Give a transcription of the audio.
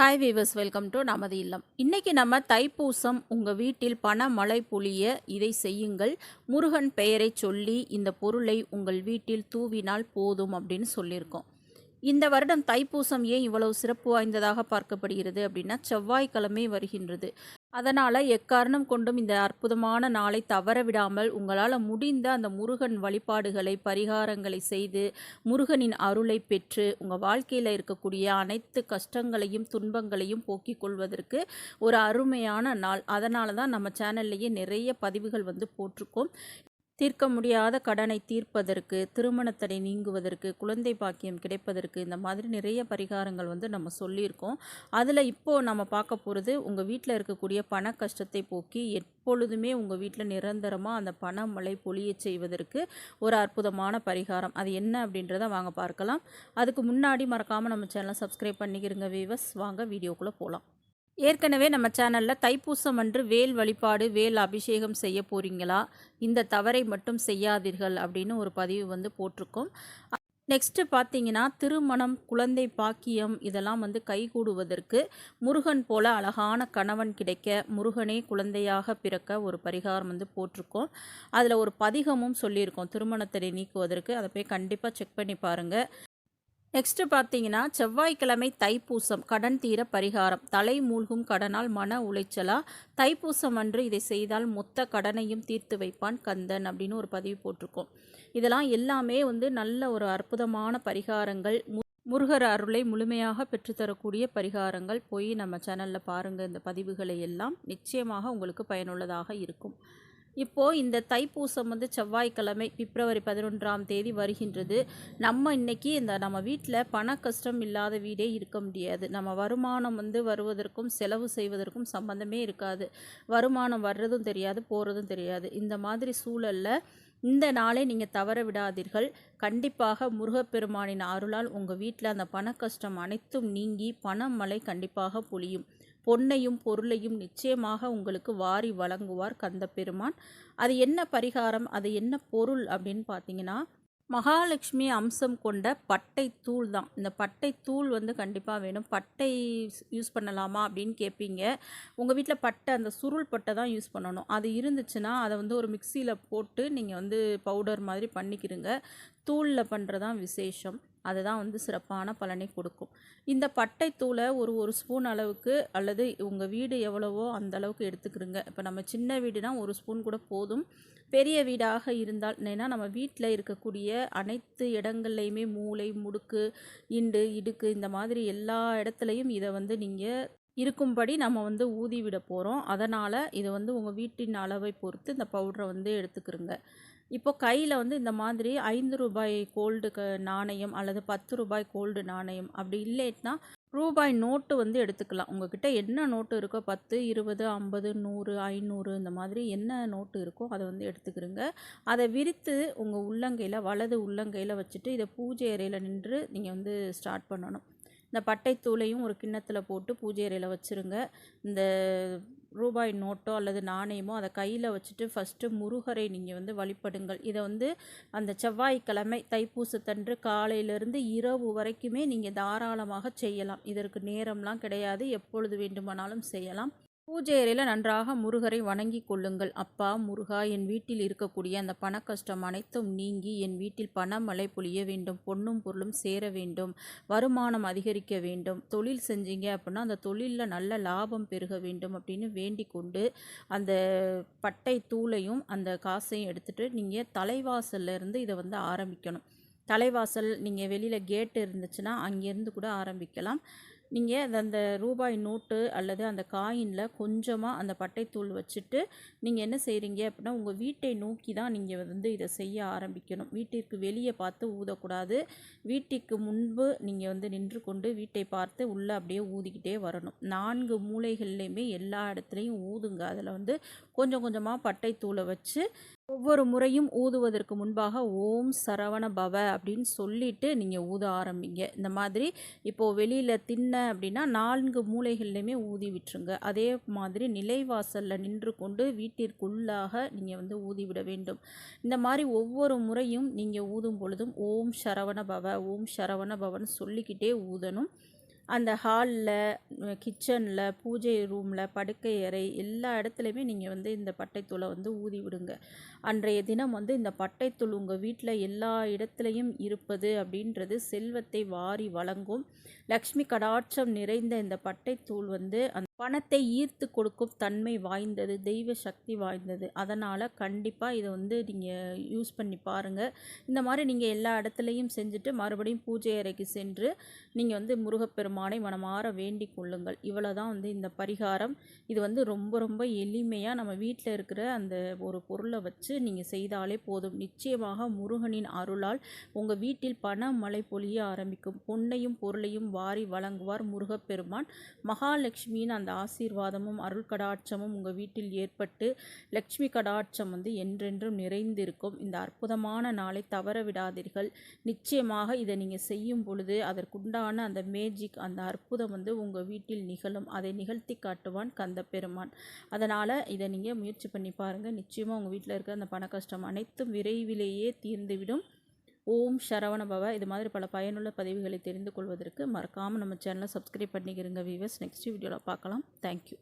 Hi viewers welcome to நமது இல்லம். இன்றைக்கி நம்ம தைப்பூசம் உங்கள் வீட்டில் பண மழை பொழிய இதை செய்யுங்கள். முருகன் பெயரை சொல்லி இந்த பொருளை உங்கள் வீட்டில் தூவினால் போதும் அப்படின்னு சொல்லியிருக்கோம். இந்த வருடம் தைப்பூசம் ஏன் இவ்வளவு சிறப்பு வாய்ந்ததாக பார்க்கப்படுகிறது அப்படின்னா செவ்வாய்க்கிழமை வருகின்றது. அதனால் எக்காரணம் கொண்டும் இந்த அற்புதமான நாளை தவற விடாமல் உங்களால் முடிந்த அந்த முருகன் வழிபாடுகளை பரிகாரங்களை செய்து முருகனின் அருளை பெற்று உங்கள் வாழ்க்கையில் இருக்கக்கூடிய அனைத்து கஷ்டங்களையும் துன்பங்களையும் போக்கிக் கொள்வதற்கு ஒரு அருமையான நாள். அதனால தான் நம்ம சேனல்லையே நிறைய பதிவுகள் வந்து போட்டிருக்கோம். தீர்க்க முடியாத கடனை தீர்ப்பதற்கு திருமணத்தடை நீங்குவதற்கு குழந்தை பாக்கியம் கிடைப்பதற்கு இந்த மாதிரி நிறைய பரிகாரங்கள் வந்து நம்ம சொல்லியிருக்கோம். அதில் இப்போது நம்ம பார்க்க போகிறது உங்கள் வீட்டில் இருக்கக்கூடிய பண கஷ்டத்தை போக்கி எப்பொழுதுமே உங்கள் வீட்டில் நிரந்தரமாக அந்த பண மழை பொழிய செய்வதற்கு ஒரு அற்புதமான பரிகாரம். அது என்ன அப்படின்றத வாங்க பார்க்கலாம். அதுக்கு முன்னாடி மறக்காமல் நம்ம சேனலை சப்ஸ்கிரைப் பண்ணிக்கிறங்க வீவர்ஸ் வாங்க வீடியோக்குள்ளே போகலாம் ஏற்கனவே நம்ம சேனலில் தைப்பூசம் அன்று வேல் வழிபாடு வேல் அபிஷேகம் செய்ய போகிறீங்களா இந்த தவறை மட்டும் செய்யாதீர்கள் அப்படின்னு ஒரு பதிவு வந்து போட்டிருக்கோம். நெக்ஸ்ட்டு பார்த்தீங்கன்னா திருமணம் குழந்தை பாக்கியம் இதெல்லாம் வந்து கைகூடுவதற்கு முருகன் போல அழகான கணவன் கிடைக்க முருகனே குழந்தையாக பிறக்க ஒரு பரிகாரம் வந்து போட்டிருக்கோம். அதில் ஒரு பதிகமும் சொல்லியிருக்கோம் திருமணத்தை நீக்குவதற்கு. அதை போய் கண்டிப்பாக செக் பண்ணி பாருங்கள் நெக்ஸ்ட்டு பார்த்தீங்கன்னா செவ்வாய்க்கிழமை தைப்பூசம் கடன் தீர பரிகாரம். தலை மூழ்கும் கடனால் மன உளைச்சலா? தைப்பூசம் அன்று இதை செய்தால் மொத்த கடனையும் தீர்த்து வைப்பான் கந்தன் அப்படின்னு ஒரு பதிவு போட்டிருக்கோம். இதெல்லாம் எல்லாமே வந்து நல்ல ஒரு அற்புதமான பரிகாரங்கள். முருகர் அருளை முழுமையாக பெற்றுத்தரக்கூடிய பரிகாரங்கள். போய் நம்ம சேனலில் பாருங்கள் இந்த பதிவுகளை எல்லாம். நிச்சயமாக உங்களுக்கு பயனுள்ளதாக இருக்கும். இப்போது இந்த தைப்பூசம் வந்து செவ்வாய்க்கிழமை பிப்ரவரி பதினொன்றாம் தேதி வருகின்றது. நம்ம இன்னைக்கு இந்த நம்ம வீட்டில் பண கஷ்டம் இல்லாத வீடே இருக்க முடியாது. நம்ம வருமானம் வந்து வருவதற்கும் செலவு செய்வதற்கும் சம்மந்தமே இருக்காது. வருமானம் வர்றதும் தெரியாது போகிறதும் தெரியாது. இந்த மாதிரி சூழலில் இந்த நாளை நீங்கள் தவற விடாதீர்கள். கண்டிப்பாக முருகப்பெருமானின் அருளால் உங்கள் வீட்டில் அந்த பண கஷ்டம் அனைத்தும் நீங்கி பணமழை கண்டிப்பாக பொழியும். பொன்னையும் பொருளையும் நிச்சயமாக உங்களுக்கு வாரி வழங்குவார் கந்த பெருமான் அது என்ன பரிகாரம்? அது என்ன பொருள்? அப்படின்னு பார்த்தீங்கன்னா மகாலட்சுமி அம்சம் கொண்ட பட்டை தூள் தான். இந்த பட்டை தூள் வந்து கண்டிப்பாக வேணும். பட்டை யூஸ் பண்ணலாமா அப்படின்னு கேட்பீங்க. உங்கள் வீட்டில் பட்டை அந்த சுருள் பட்டை தான் யூஸ் பண்ணணும். அது இருந்துச்சுன்னா அதை வந்து ஒரு மிக்சியில் போட்டு நீங்கள் வந்து பவுடர் மாதிரி பண்ணிக்கிறங்க தூளில் பண்ணுறதான் விசேஷம். அதுதான் வந்து சிறப்பான பலனை கொடுக்கும். இந்த பட்டை தூளை ஒரு ஒரு ஸ்பூன் அளவுக்கு அல்லது உங்கள் வீடு எவ்வளவோ அந்த அளவுக்கு எடுத்துக்கிறோங்க இப்போ நம்ம சின்ன வீடுனா ஒரு ஸ்பூன் கூட போதும். பெரிய வீடாக இருந்தால் ஏன்னா நம்ம வீட்டில் இருக்கக்கூடிய அனைத்து இடங்கள்லையுமே மூளை முடுக்கு இண்டு இடுக்கு இந்த மாதிரி எல்லா இடத்துலையும் இதை வந்து நீங்கள் இருக்கும்படி நம்ம வந்து ஊதி விட போகிறோம் அதனால் இதை வந்து உங்கள் வீட்டின் அளவை பொறுத்து இந்த பவுடரை வந்து எடுத்துக்கிறோங்க இப்போ கையில் வந்து இந்த மாதிரி ஐந்து ரூபாய் கோல்டு க நாணயம் அல்லது பத்து ரூபாய் கோல்டு நாணயம் அப்படி இல்லைன்னா ரூபாய் நோட்டு வந்து எடுத்துக்கலாம். உங்ககிட்ட என்ன நோட்டு இருக்கோ பத்து இருபது ஐம்பது நூறு ஐநூறு இந்த மாதிரி என்ன நோட்டு இருக்கோ அதை வந்து எடுத்துக்கிறோங்க. அதை விரித்து உங்கள் உள்ளங்கையில் வலது உள்ளங்கையில் வச்சுட்டு இதை பூஜை அறையில் நின்று நீங்கள் வந்து ஸ்டார்ட் பண்ணணும். இந்த பட்டைத்தூளையும் ஒரு கிண்ணத்தில் போட்டு பூஜை அறையில் வச்சுருங்க. இந்த ரூபாய் நோட்டோ அல்லது நாணயமோ அதை கையில் வச்சுட்டு ஃபஸ்ட்டு முருகரை நீங்கள் வந்து வழிபடுங்கள். இதை வந்து அந்த செவ்வாய்க்கிழமை தைப்பூசத்தன்று காலையிலேருந்து இரவு வரைக்குமே நீங்கள் தாராளமாக செய்யலாம். இதற்கு நேரம்லாம் கிடையாது. எப்பொழுது வேண்டுமானாலும் செய்யலாம். பூஜையறையில் நன்றாக முருகரை வணங்கி கொள்ளுங்கள். அப்பா முருகா என் வீட்டில் இருக்கக்கூடிய அந்த பண கஷ்டம் அனைத்தும் நீங்கி என் வீட்டில் பணமழை பொழிய வேண்டும் பொண்ணும் பொருளும் சேர வேண்டும் வருமானம் அதிகரிக்க வேண்டும். தொழில் செஞ்சீங்க அப்படின்னா அந்த தொழிலில் நல்ல லாபம் பெருக வேண்டும் அப்படின்னு வேண்டி கொண்டு அந்த பட்டை தூளையும் அந்த காசையும் எடுத்துகிட்டு நீங்கள் தலைவாசல்ல இருந்து இதை வந்து ஆரம்பிக்கணும். தலைவாசல் நீங்கள் வெளியில் கேட்டு இருந்துச்சுன்னா அங்கேருந்து கூட ஆரம்பிக்கலாம். நீங்கள் அது அந்த ரூபாய் நோட்டு அல்லது அந்த காயினில் கொஞ்சமாக அந்த பட்டைத்தூள் வச்சுட்டு நீங்கள் என்ன செய்கிறீங்க அப்படின்னா உங்கள் வீட்டை நோக்கி தான் நீங்கள் வந்து இதை செய்ய ஆரம்பிக்கணும். வீட்டிற்கு வெளியே பார்த்து ஊதக்கூடாது. வீட்டிற்கு முன்பு நீங்கள் வந்து நின்று கொண்டு வீட்டை பார்த்து உள்ளே அப்படியே ஊதிக்கிட்டே வரணும். நான்கு மூளைகள்லையுமே எல்லா இடத்துலையும் ஊதுங்க. அதில் வந்து கொஞ்சம் கொஞ்சமாக பட்டைத்தூளை வச்சு ஒவ்வொரு முறையும் ஊதுவதற்கு முன்பாக ஓம் சரவண பவ அப்படின்னு சொல்லிட்டு நீங்கள் ஊத ஆரம்பிங்க. இந்த மாதிரி இப்போது வெளியில் தின்ன அப்படின்னா நான்கு மூளைகள்லையுமே ஊதி விட்டுருங்க. அதே மாதிரி நிலைவாசலில் நின்று கொண்டு வீட்டிற்குள்ளாக நீங்கள் வந்து ஊதிவிட வேண்டும். இந்த மாதிரி ஒவ்வொரு முறையும் நீங்கள் ஊதும் பொழுதும் ஓம் சரவண பவ ஓம் சரவண பவன் சொல்லிக்கிட்டே ஊதணும். அந்த ஹாலில் கிச்சனில் பூஜை ரூமில் படுக்கை அறை எல்லா இடத்துலையுமே நீங்கள் வந்து இந்த பட்டைத்தூளை வந்து ஊதி விடுங்க. அன்றைய தினம் வந்து இந்த பட்டைத்தூள் உங்கள் வீட்டில் எல்லா இடத்துலையும் இருப்பது அப்படின்றது செல்வத்தை வாரி வழங்கும். லக்ஷ்மி கடாட்சம் நிறைந்த இந்த பட்டைத்தூள் வந்து அந்த பணத்தை ஈர்த்து கொடுக்கும் தன்மை வாய்ந்தது தெய்வ சக்தி வாய்ந்தது. அதனால் கண்டிப்பாக இதை வந்து நீங்கள் யூஸ் பண்ணி பாருங்கள் இந்த மாதிரி நீங்கள் எல்லா இடத்துலையும் செஞ்சுட்டு மறுபடியும் பூஜை அறைக்கு சென்று நீங்கள் வந்து முருகப்பெருமானை மனமாற வேண்டி கொள்ளுங்கள். இவ்வளோ தான் வந்து இந்த பரிகாரம். இது வந்து ரொம்ப ரொம்ப எளிமையாக நம்ம வீட்டில் இருக்கிற அந்த ஒரு பொருளை வச்சு நீங்கள் செய்தாலே போதும். நிச்சயமாக முருகனின் அருளால் உங்கள் வீட்டில் பண மழை பொழிய ஆரம்பிக்கும். பொன்னையும் பொருளையும் வாரி வழங்குவார் முருகப்பெருமான். மகாலட்சுமியின் அந்த ஆசீர்வாதமும் அருள் கடாட்சமும் உங்கள் வீட்டில் ஏற்பட்டு லக்ஷ்மி கடாட்சம் வந்து என்றென்றும் நிறைந்திருக்கும். இந்த அற்புதமான நாளை தவற விடாதீர்கள் நிச்சயமாக இதை நீங்கள் செய்யும் பொழுது அதற்குண்டான அந்த மேஜிக் அந்த அற்புதம் வந்து உங்கள் வீட்டில் நிகழும். அதை நிகழ்த்தி காட்டுவான் கந்த பெருமான் அதனால் இதை நீங்கள் முயற்சி பண்ணி பாருங்கள் நிச்சயமாக உங்கள் வீட்டில் இருக்க அந்த பண கஷ்டம் அனைத்தும் விரைவிலேயே தீர்ந்துவிடும். ஓம் சரவண பவ. இது மாதிரி பல பயனுள்ள பதிவுகளை தெரிந்து கொள்வதற்கு மறக்காமல் நம்ம சேனலை சப்ஸ்கிரைப் பண்ணிக்கிறங்க வீவர்ஸ் நெக்ஸ்ட் வீடியோவில் பார்க்கலாம். தேங்க்யூ